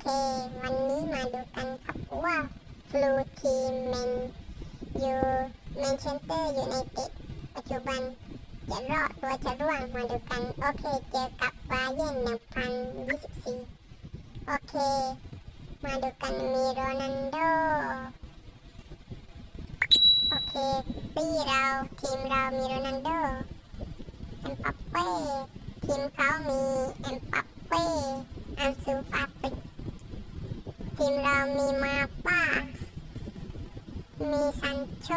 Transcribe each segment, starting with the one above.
เค วันนี้มาดูกันครับว่าฟลูทีมเมนยูแมนเชสเตอร์ยูไนเต็ดปัจจุบัน จะรอดหรือว่าจะร่วงมาดูกัน โอเค เจอกับบาเยนหนึ่งพันยี่สิบสี่โอเค มาดูกันมีโรนัลโด โอเคปีเราทีมเรามีโรนัลโดเอ็มปัปเป้ทีมเขามีเอ็มปัปเป้อันซูฟา ทีมเรามีมาป้า มีซันโช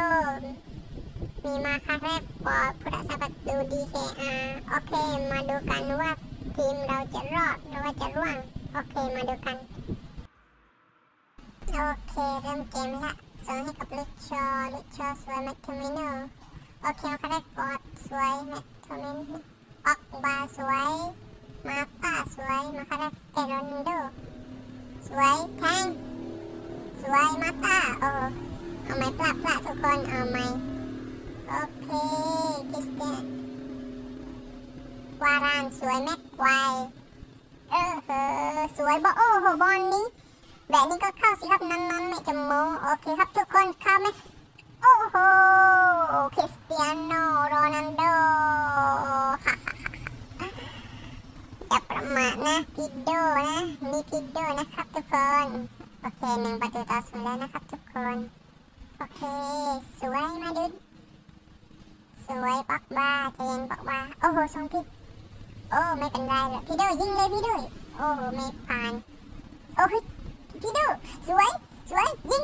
มีมาคาเรฟปอร์ผู้รักษาประตูดีเคอาโอเค มาดูกันว่าทีมเราจะรอดหรือว่าจะร่วง โอเค มาดูกัน โอเค เริ่มเกมละส่งให้กับลิชชอลิชชอสวยแมทเทมิโนโอเคมาคาเรฟปอร์สวยแมทเทมิโนออกบาสวย มาป้าสวย มาคาเรฟเอรอนโด วยแทงสวยมาป้าโอ้เอาไม้ปรับละทุกคนเอาไม้โอเคคริสเตียนวารานสวยแม็กไกวเออเออสวยบอโอ้โหบอลนี้แบบนี้ก็เข้าสิครับนั้นนั้นไม่จะโมโอเคครับทุกคนเข้าไหมโอ้โหคริสเตียโนโรนัลโดฮ่า ฮ่าฮ่าอย่าประมานะพิดโดนะมีพิดโดนะครับทุกคน โอเคหนึ่งประตูต่อศูนย์แล้วนะครับทุกคน โอเค สวยมาดูสวยปักบ้าใจเย็นปักบ้าโอ้โหทรงผิดโอ้ไม่เป็นไรหรอกพี่โดยิงเลยพี่โดโอ้โหไม่ผ่านโอ้ยพี่โดสวยสวยยิง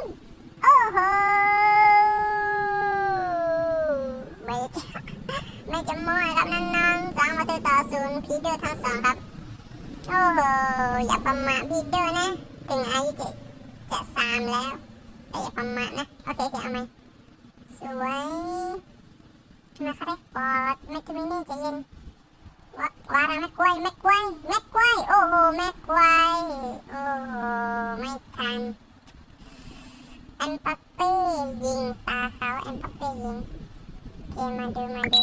โอ้โหไม่จะไม่จะมั่วครับน้องๆสองประตูต่อศูนย์พี่โดทั้งสองครับ โอ้โหอย่าประมาทพี่โดนะ ถึงอายุจะจะสามแล้วแต่อย่าประมาทนะ โอเคโอเคเอาไหมสวยมาคาเรฟอร์ดแม็กมินี่ใจเย็นวาวาระแม็กไกวแม็กไกวแม็กไกวโอ้โหแม็กไกวโอ้โหไม่ทันเอ็มปัปเป้ยิงตาเขาเอ็มปัปเป้ยิงโอเคมาดูมาดู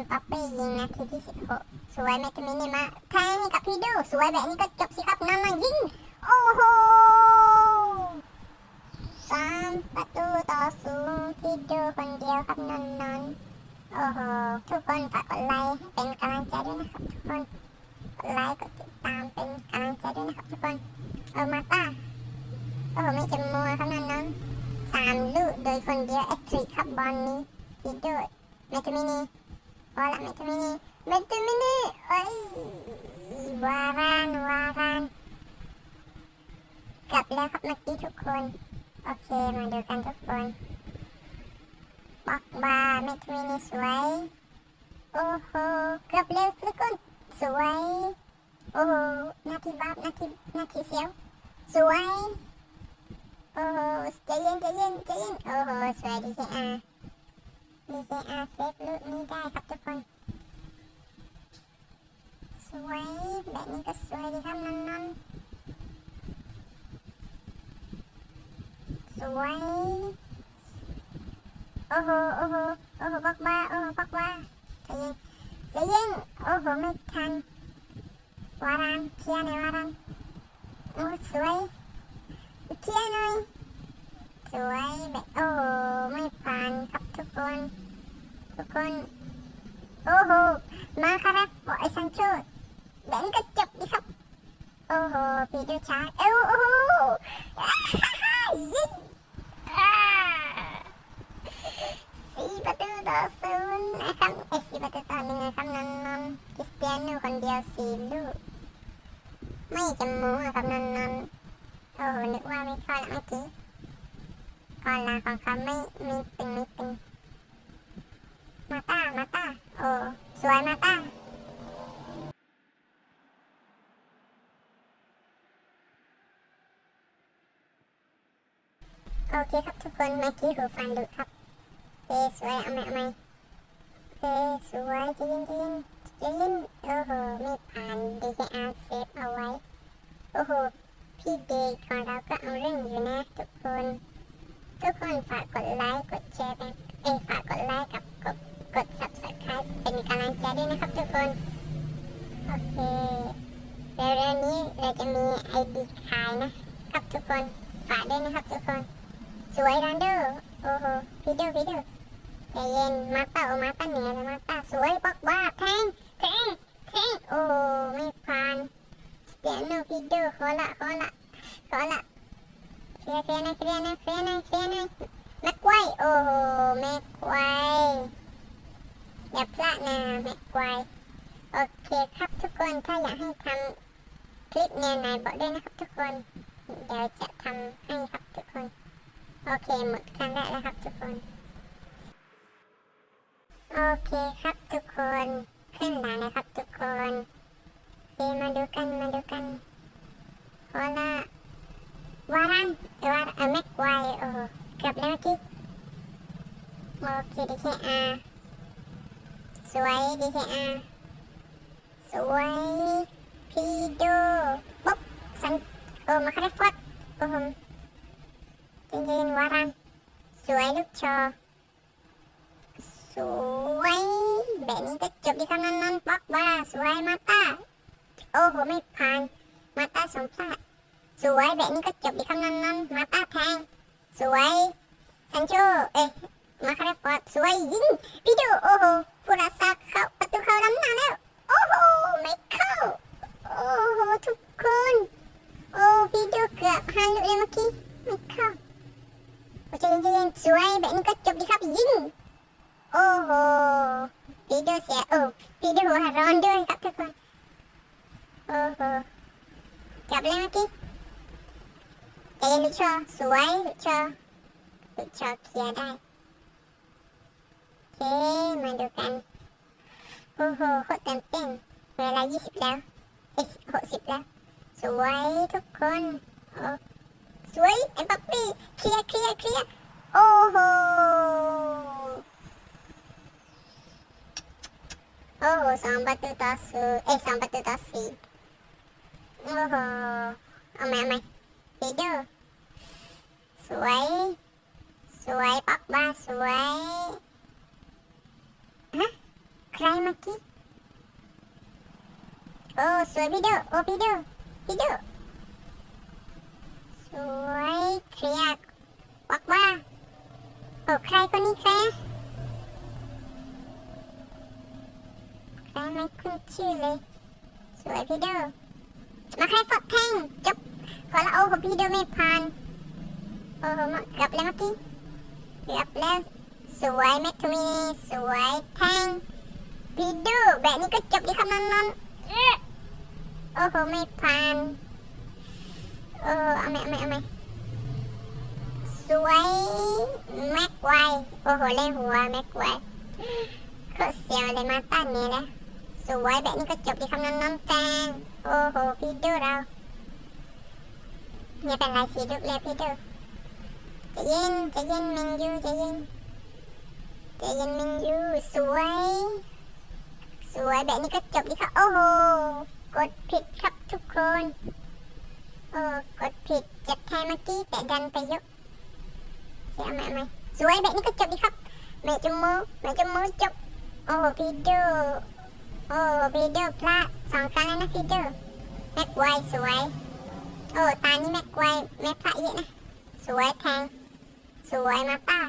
เอ็มปัปเป้ยิงนาทีที่สิบหกสวยแม็กมินี่มาแทงให้กับพี่ดูสวยแบบนี้ก็จบสิครับน้ำมันยิง โอ้โหสามประตูต่อศูนย์พี่ดูคนเดียวครับนอนนอนโอ้โห ทุกคนฝากกดไลค์เป็นกำลังใจด้วยนะครับทุกคนกดไลค์กดติดตามเป็นกำลังใจด้วยนะครับทุกคนเออมาต้าโอ้โหไม่จำมัวครับนอนนอนสามลูกโดยคนเดียวแอคทริกครับบอลนี้พี่ดูเมตมินี บอลละเมตามินีเมตามินีเอ้ยวารานวารานกลับแล้วครับเมื่อกี้ทุกคน โอเค มาดูกันทุกคนปักบาเมทมินีสวย โอ้โหเกือบเร็วทุกคน สวย โอ้โหนาทีบับนาทีนาทีเสียว สวย โอ้โหใจเย็นใจเย็นใจเย็น โอ้โห สวยดีเจอาดีเจอาเซฟลูกนี้ได้ครับทุกคน สวย แบบนี้ ก็สวยดีครับนั่นสวย โอ้โห โอ้โห โอ้โหปักบ้าโอ้โหปักบ้าใจเย็นใจเย็นโอ้โห ไม่ทัน วารันเคลียร์หน่อยวารันโอ้สวยเคลียร์หน่อยสวยแบบโอ้โห ไม่ผ่านครับทุกคน ทุกคน โอ้โห มาครับไอซันโชแบบนี้ก็จบดีครับ โอ้โหปีดูชาร์จเอ้าโอ้โหยิงสี่ประตูต่อศูนย์นะครับไอ้สี่ประตูต่อหนึ่งนะครับนอนนอนคริสเตียโนคนเดียวสี่ลูกไม่จะโม้ครับนอนนอนโอ้โหนึกว่าไม่เข้าละเมื่อกี้ก่อนลาของเขาไม่ไม่ตึงไม่ตึงมาต้ามาต้าโอ้สวยมาต้า โอ เคครับทุกคนเมื่อกี้หูฟังดูครับโอเคสวยเอาใหมเอาใหมเคสวยจะยินจะยินจะยินโอ้โหไม่ผ่าน DJR เซฟเอาไว้ โอ้โห พี่เดย์ของเราก็เอาเรื่องอยู่นะทุกคน ทุกคนฝากกดไลค์กดแชร์กันเอ้ฝากกดไลค์กับกดกด subscribe เป็นกำลังใจด้วยนะครับทุกคนโโอเคเร็วๆนี้เราจะมีไอดีขายนะครับทุกคนฝากด้วยนะครับทุกคน สวยรันเดอโอ้โหพีเดอพีเดอใจเย็นมาตาโอมาตาเหนือเลยมาตาสวยบอกว่าแทงแทงแทงโอ้ไม่ผ่านสเตียโนพีเดอขอละขอละขอละเคลียร์เคลียร์นะเคลียร์นะเคลียร์นะเคลียร์นะแม็กไวโอ้โหแม็กไวอย่าพลาดนะแม็กไวโอเคครับทุกคนถ้าอยากให้ทำคลิปแนวไหนบอกด้วยนะครับทุกคน เดี๋ยวจะทำให้ครับทุกคน โอเคหมดครั้งแรกแล้วครับทุกคน โอเคครับทุกคนขึ้นแล้วนะครับทุกคนเคมาดูกันมาดูกันโคลาวารันเอวาเออแม็กไวโอ้เกือบแล้วเมื่อกี้โอเคดีเคอาสวยดีเคอาสวยพีโดปุ๊บสันโอ้มาคาร์ฟอดโอ้โห จริงๆวารันสวยลูกชอ สวยแบบนี้ก็จบดีครับนั่นนั่นป๊อกว่าสวยมาตาโอ้โหไม่ผ่านมาตาสมพลาดสวยแบบนี้ก็จบดีครับนั่นนั่นมาตาแทงสวยซันโชเอ๊ะมาคาร์ฟอดสวยยิงพี่ดูโอ้โหผู้รักษาเข้าประตูเข้าล้ำหน้าแล้วโอ้โหไม่เข้าโอ้โหทุกคนโอ้พี่ดูเกือบหันลูกเลยเมื่อกี้ไม่เข้า โอ้ใจเย็นสวยแบบนี้ก็จบดีครับยิงโอ้โหพีเดอร์เสียโอ้พีเดอร์หัวร้อนด้วยครับทุกคน โอ้โหจบเลยเมื่อกี้ใจเย็นลูกชอสวยลูกชอลูกชอเคลียร์ได้โอเคมาดูกันโอ้โหโคตรเต็มเต้นเวลา20แล้วเอ้ย60แล้ว สวยทุกคนโอ้สวยไอ้ป๊อปปี้เคลียร์เคลียร์เคลียร์ โอ้โหโอ้โหสองประตูต่อศูนย์เอ้ยสองประ ตูต่อสี่โอ้โหเอาไหมเอาไหมพีเดอร์สวยสวยป๊อกบ้าสวยฮะใครเมื่อกี้โอ้สวยพีเดอร์โอ้พีเดอร์พีเดอร์สวยเคลียร์บอกว่าโอ้ใครคนนี้ใครใครไม่คุ้นชื่อเลย สวยพี่เดอร์มาใครฟอดแทงจบขอละโอ้ของพี่เดอร์ไม่ผ่านโอ้โหมาเกือบแล้วเมื่อกี้เกือบแล้วสวยแมททวีสวยแทงพี่เดอร์แบบนี้ก็จบดีครับนั่นนั่นๆเอ๊ะโอ้โหไม่ผ่านเออเอาไหมเอาไหมเอาไหม สวยแม็กไวโอ้โหเล่นหัวแม็กไวโคตรเสียวเลยมาตั้นเนี่ยนะสวยแบบนี้ก็จบดีคำนั้นน้ำแตงโอ้โหพี่ดูเราเนี่ยเป็นไรสีลูกเลยพี่ดูจะเย็นจะเย็นมินยูจะเย็นจะเย็นมินยูสวย สวยแบบนี้ก็จบดีค่ะโอ้โหกดผิดครับทุกคนเออกดผิดจัดแทนเมื่อกี้แต่ดันไปยก เอาม่เอาใหมสวยแบบนี้ก็จบดีครับแม่จมูกแม่จมูกจบ โอ้พี่ดูโอ้พี่ดูพลาดสองครั้งแล้วนะพี่ดูแม็กไวสวย โอ้ตานี้แม็กไวแม็กพลาดเยอะนะ สวยแทง สวยมาป้า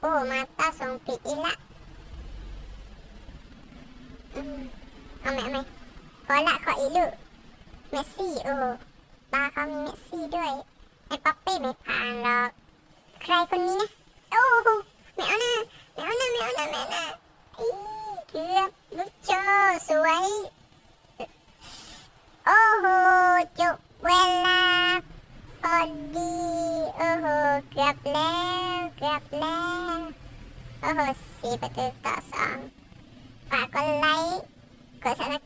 โอ้มาป้าส่งผิดอีกละเอาใหม่เอาใหมขอละขออีกลูกเมสซี่เออตาเขามีเมสซี่ด้วยไอ้ป๊อปปี้ไม่ผ่านหรอก ใครคนนี้นะโอ้โหไม่เอานะไม่เอานะไม่เอานะไม่เอานะอีเกือบลูกโจสวย โอ้โหจบเวลาพอดีโอ้โหเกือบแล้วเกือบแล้วโอ้โหสี่ประตูต่อสองฝากกดไลค์กดซับส